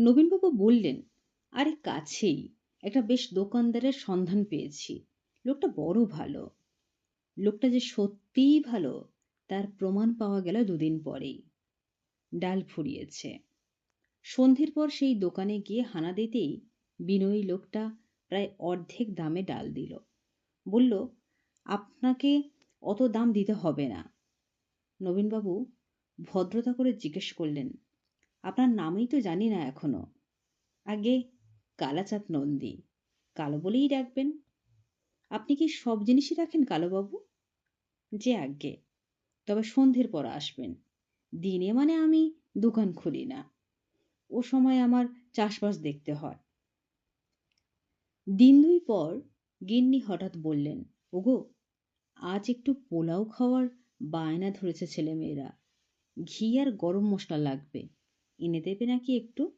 নবীনবাবু বললেন, আরে কাছেই, একটা বেশ দোকানদারের সন্ধান পেয়েছি। লোকটা বড় ভালো। লোকটা যে সত্যিই ভালো, তার প্রমাণ পাওয়া গেল দুদিন পরেই। ডাল ফুরিয়েছে। সন্ধ্যের পর সেই দোকানে গিয়ে হানা দিতেই বিনয়ী লোকটা প্রায় অর্ধেক দামে ডাল দিল। বলল, আপনাকে অত দাম দিতে হবে না। নবীনবাবু ভদ্রতা করে জিজ্ঞেস করলেন আপনার নামই তো জানি না এখনও। আগে কালাচাঁদ নন্দী, কালো বলেই ডাকবেন। আপনি কি সব জিনিসই রাখেন কালোবাবু? যে আজ্ঞে তবে সন্ধ্যের পর আসবেন। দিনে মানে আমি দোকান খুলি না। ও সময় আমার চাষবাস দেখতে হয়। দিন দুই পর গিন্নি হঠাৎ বললেন, ওগো, আজ একটু পোলাও খাওয়ার বায়না ধরেছে ছেলেমেয়েরা। ঘি আর গরম মশলা লাগবে। এনে দেবে নাকি একটু?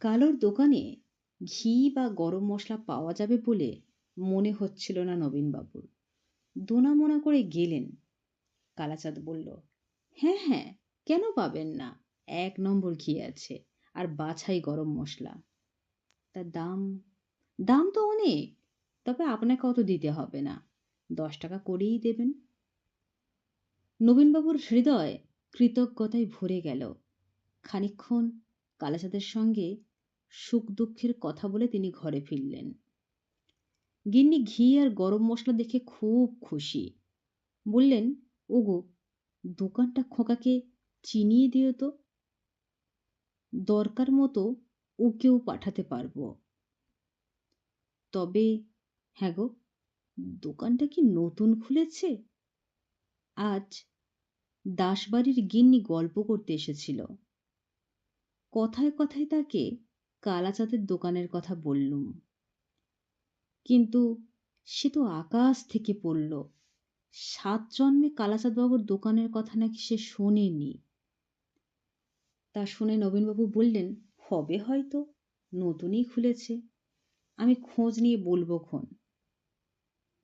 কালোর দোকানে ঘি বা গরম মশলা পাওয়া যাবে বলে মনে হচ্ছিল না নবীনবাবুর। দোনামোনা করে গেলেন। কালাচাঁদ বলল হ্যাঁ হ্যাঁ কেন পাবেন না? এক নম্বর ঘি আছে, আর বাছাই গরম মশলা। তার দাম? দাম তো অনেক, তবে আপনাকে অত দিতে হবে না। দশ টাকা করেই দেবেন। নবীনবাবুর হৃদয় কৃতজ্ঞতায় ভরে গেল। খানিক্ষণ কালাচাঁদের সঙ্গে সুখ দুঃখের কথা বলে তিনি ঘরে ফিরলেন। গিন্নি ঘি আর গরম মশলা দেখে খুব খুশি। বললেন, ওগো, দোকানটা খোকাকে চিনিয়ে দিও তো। দরকার মতো ওকেও পাঠাতে পারব। তবে হ্যাঁ গো, দোকানটা কি নতুন খুলেছে? আজ দাসবাড়ির গিন্নি গল্প করতে এসেছিল। কথায় কথায় তাকে কালাচাঁদের দোকানের কথা বললুম। কিন্তু সে তো আকাশ থেকে পড়ল। সাত জন্মে কালাচাঁদবাবুর দোকানের কথা নাকি সে শোনেনি। তা শুনে নবীনবাবু বললেন, হবে হয়তো, নতুনই খুলেছে। আমি খোঁজ নিয়ে বলব খন।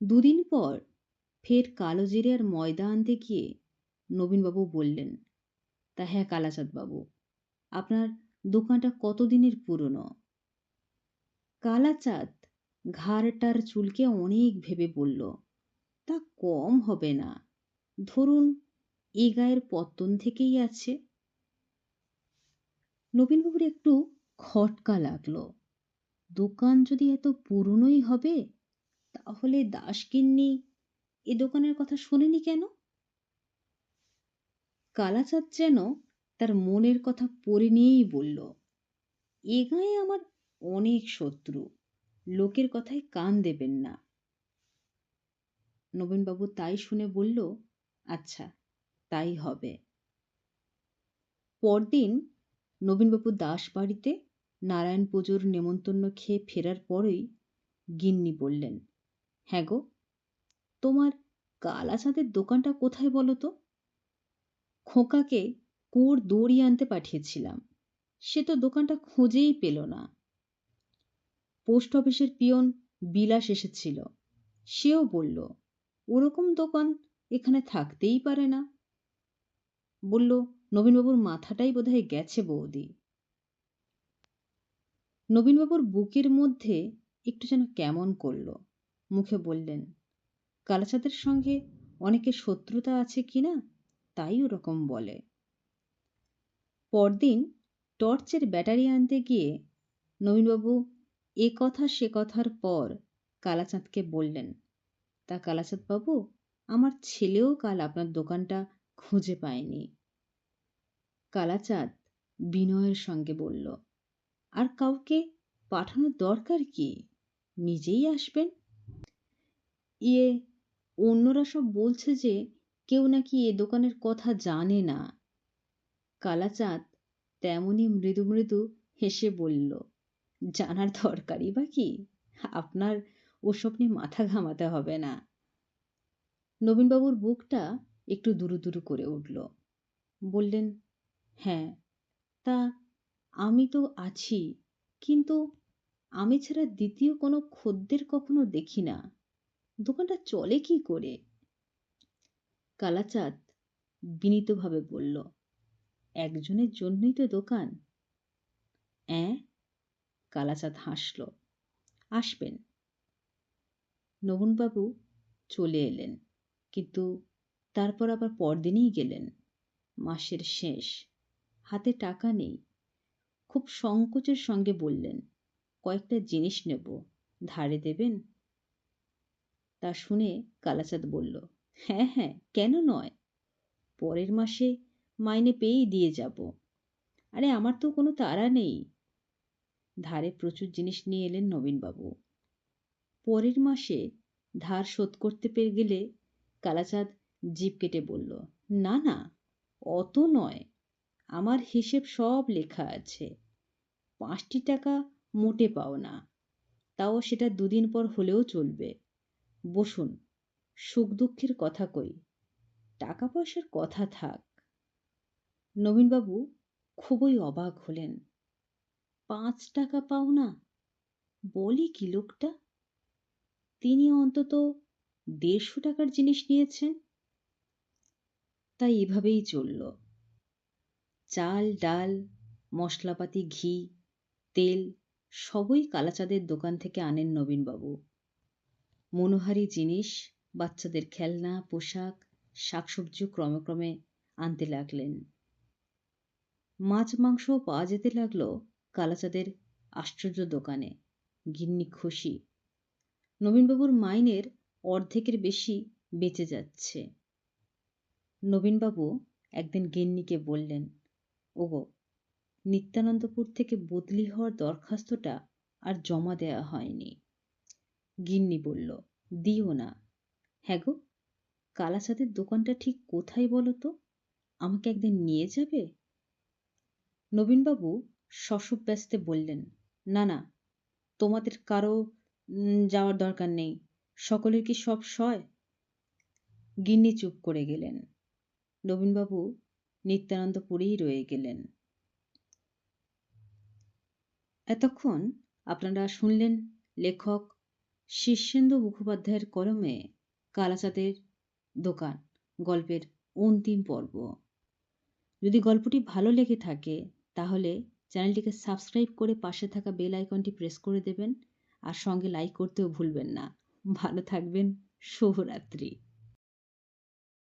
দুদিন পর ফের কালো জিরে আর ময়দা আনতে গিয়ে নবীনবাবু বললেন, তা হ্যাঁ কালাচাঁদবাবু, আপনার দোকানটা কতদিনের পুরনো? কালাচাঁদ ঘাড়টার চুলকে অনেক ভেবে বলল, তা কম হবে না, ধরুন এ গায়ের পত্তন থেকেই আছে। নবীনবাবুর একটু খটকা লাগল, দোকান যদি এত পুরনোই হবে, তাহলে দাসকিন্নি এ দোকানের কথা শোনেনি কেন? কালাচাঁদ যেন তার মনের কথা পড়ে নিয়েই বলল, এ গায়ে আমার অনেক শত্রু, লোকের কথায় কান দেবেন না। নবীনবাবু তাই শুনে বলল আচ্ছা তাই হবে। পরদিন নবীনবাবু দাস বাড়িতে নারায়ণ পুজোর নেমন্তন্ন খেয়ে ফেরার পরেই গিন্নি বললেন হ্যাঁ গো, তোমার কালাচাঁদের দোকানটা কোথায় বলো তো? খোকাকে কুঁড় দড়ি আনতে পাঠিয়েছিলাম। সে তো দোকানটা খুঁজেই পেল না। পোস্ট অফিসের পিয়ন বিলাস এসেছিল। সেও বলল, ওরকম দোকান এখানে থাকতেই পারে না। বলল, নবীনবাবুর মাথাটাই বোধহয় গেছে বৌদি। নবীনবাবুর বুকের মধ্যে একটু যেন কেমন করল। মুখে বললেন, কালাচাঁদের সঙ্গে অনেকের শত্রুতা আছে কি না? তাই ওরকম বলে। পরদিন টর্চের ব্যাটারি আনতে গিয়ে নবীনবাবু এ কথা সে কথার পর কালাচাঁদকে বললেন, তা কালাচাঁদ বাবু আমার ছেলেও কাল আপনার দোকানটা খুঁজে পায়নি। কালাচাঁদ বিনয়ের সঙ্গে বলল, আর কাউকে পাঠানোর দরকার কি? নিজেই আসবেন? ইয়ে অন্যরা সব বলছে যে কেউ নাকি এ দোকানের কথা জানে না। কালাচাঁদ তেমনই মৃদু মৃদু হেসে বলল, জানার দরকারই বা কি? আপনার ওসব নিয়ে মাথা ঘামাতে হবে না। নবীনবাবুর বুকটা একটু দুরু দুরু করে উঠল। বললেন হ্যাঁ তা আমি তো আছি, কিন্তু আমি ছাড়া দ্বিতীয় কোনো খদ্দের কখনো দেখি না। দোকানটা চলে কি করে? কালাচাঁদ বিনীতভাবে বলল, একজনের জন্যই তো দোকান। অ্যাঁ? কালাচাঁদ হাসল, আসবেন। নবনবাবু চলে এলেন, কিন্তু তারপর আবার পরদিনই গেলেন, মাসের শেষ। হাতে টাকা নেই। খুব সংকোচের সঙ্গে বললেন, কয়েকটা জিনিস নেব, ধারে দেবেন? তা শুনে কালাচাঁদ বলল হ্যাঁ হ্যাঁ কেন নয়। পরের মাসে মাইনে পেয়েই দিয়ে যাব। আরে, আমার তো কোনো তাড়া নেই। ধারে প্রচুর জিনিস নিয়ে এলেন নবীনবাবু। পরের মাসে ধার শোধ করতে পেরে গেলে কালাচাঁদ জিপ কেটে বলল, না না, অত নয়। আমার হিসেব সব লেখা আছে। পাঁচটি টাকা মোটে পাও না। তাও সেটা দুদিন পর হলেও চলবে। বসুন সুখ দুঃখের কথা কই। টাকা পয়সার কথা থাক। নবীনবাবু খুবই অবাক হলেন। পাঁচ টাকা পাও না? বলি কি লোকটা? তিনি অন্তত দেড়শো টাকার জিনিস নিয়েছেন। তাই এভাবেই চলল। চাল, ডাল, মশলাপাতি, ঘি, তেল সবই কালাচাঁদের দোকান থেকে আনেন নবীনবাবু। মনোহারি জিনিস বাচ্চাদের খেলনা, পোশাক শাকসবজিও ক্রমে ক্রমে আনতে লাগলেন। মাছ মাংসও পাওয়া যেতে লাগল কালাচাঁদের আশ্চর্য দোকানে। গিন্নি খুশি। নবীনবাবুর মাইনের অর্ধেকের বেশি বেঁচে যাচ্ছে। নবীনবাবু একদিন গিন্নিকে বললেন, ওগো, নিত্যানন্দপুর থেকে বদলি হওয়ার দরখাস্তটা আর জমা দেওয়া হয়নি। গিন্নি বলল, দিও না। হ্যাঁ গো, কালাচাঁদের দোকানটা ঠিক কোথায় বলো তো? আমাকে একদিন নিয়ে যাবে? নবীনবাবু ব্যস্তে বললেন, না না, তোমাদের কারও যাওয়ার দরকার নেই, সকলের কি সব সয়? গিন্নি চুপ করে গেলেন। নবীনবাবু নিত্যানন্দপুরেই রয়ে গেলেন। এতক্ষণ আপনারা শুনলেন লেখক শীর্ষেন্দু মুখোপাধ্যায়ের কলমে কালাচাঁদের দোকান, গল্পের অন্তিম পর্ব। যদি গল্পটি ভালো লেগে থাকে, তাহলে চ্যানেলটিকে সাবস্ক্রাইব করে পাশে থাকা বেল আইকনটি প্রেস করে দেবেন, আর সঙ্গে লাইক করতেও ভুলবেন না। ভালো থাকবেন, শুভরাত্রি।